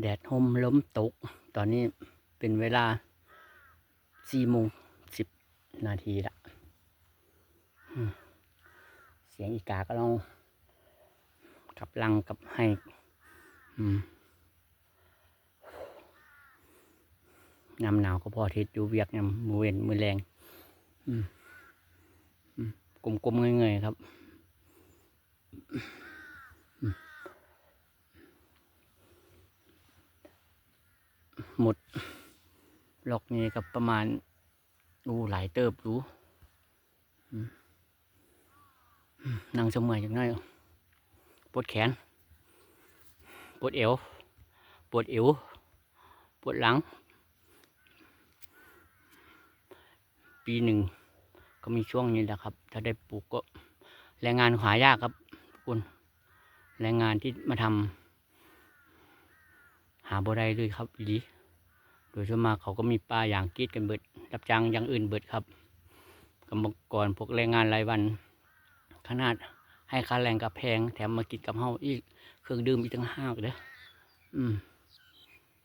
แดดห่มล้มตก ตอนนี้เป็นเวลาสี่โมงสิบนาทีละเสียงอีกาก็ลองกับลังกับให้อืมยามหนาวก็พอทิศอยู่เวียกยามมือเวนมือแรงกลมๆเงยๆครับ หมดหลอกนี้ก็ประมาณอู้หลายเติบรู้นั่งสมัยอย่างน้อยปวดแขน ปวดเอว ปวดเอว ปวดหลัง ปีหนึ่ง ก็มีช่วงนี้แหละครับ ถ้าได้ปลูกก็แรงงานหายากครับทุกคนแรงงานที่มาทำหาบ่ได้เลยครับอี โดยส่วนมากเขาก็มีป้าอย่างกีดกันเบิดรับจ้างอย่างอื่นเบิดครับกำก่อนพวกแรงงานรายวัน ขนาดให้ค่าแรงกับแพง แถมมากินกับเฮาอีก เครื่องดื่มอีกตั้งห้าเด้ออืม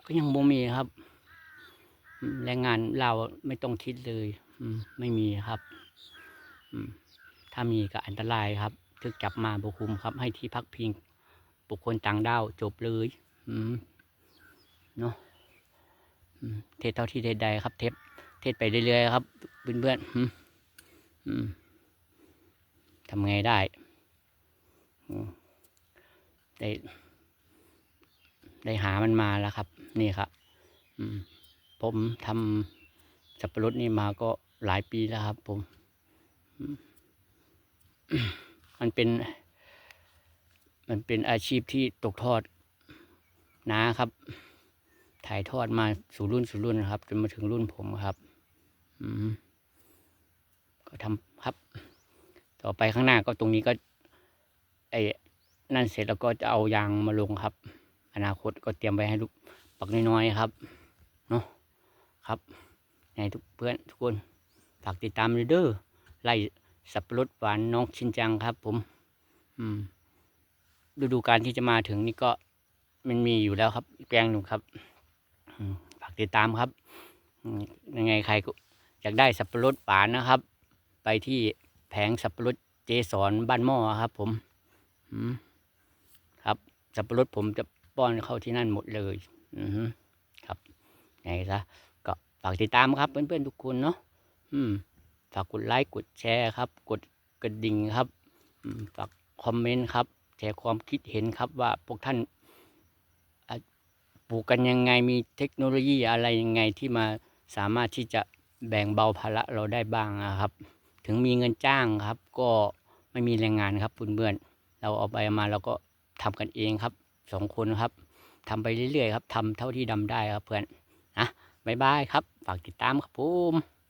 ก็ยังบ่มีครับแรงงานเราไม่ต้องคิดเลย อืม ไม่มีครับ อืม ถ้ามีก็อันตรายครับถึกจับมาบุคุมครับ ให้ที่พักพิงบุคคลต่างด้าวจบเลย อืม เนาะ เทศเท่าที่ใดๆครับ เทปเทศไปเรื่อยๆครับเพื่อนๆทำไงได้ได้ ได้หามันมาแล้วครับ นี่ครับผมทำสับปะรดนี่มาก็หลายปีแล้วครับ ผมมมันเป็น มันเป็นอาชีพที่ตกทอดนะครับ ถ่ายทอดมาสู่รุ่นสู่รุ่นนะครับ จนมาถึงรุ่นผมครับ อืมก็ทำครับ ต่อไปข้างหน้าก็ตรงนี้ก็ ไอ้นั่นเสร็จแล้วก็จะเอายางมาลงครับ อนาคตก็เตรียมไว้ให้ลูกปักน้อยๆครับเนาะครับให้ทุกเพื่อนทุกคนฝากติดตามด้วยเด้อไล่สับปะรดหวานน้องชินจังครับ ผม อืมฤดูการที่จะมาถึงนี่ก็มันมีอยู่แล้วครับอีกแปลงหนึ่งครับ ฝากติดตามครับ ยังไงใครอยากได้สับปะรดหวานนะครับ ไปที่แผงสับปะรดเจสอนบ้านหม้อครับผมครับ สับปะรดผมจะป้อนเข้าที่นั่นหมดเลยอือฮึครับไงซะก็ฝากติดตามครับ เพื่อนๆทุกคนเนาะอืมฝากกดไลค์กดแชร์ครับ กดกระดิ่งครับฝากคอมเมนต์ครับแชร์ความคิดเห็นครับว่าพวกท่าน ปลูกกันยังไงมีเทคโนโลยีอะไรยังไงที่มาสามารถที่จะแบ่งเบาภาระเราได้บ้างนะครับ ถึงมีเงินจ้างครับ ก็ไม่มีแรงงานครับเพื่อนๆเราเอาไปมาเราก็ทำกันเองครับสองคนครับทำไปเรื่อยๆครับทำเท่าที่ดำได้ครับเพื่อนนะบ๊ายบายครับ ฝากติดตามครับผม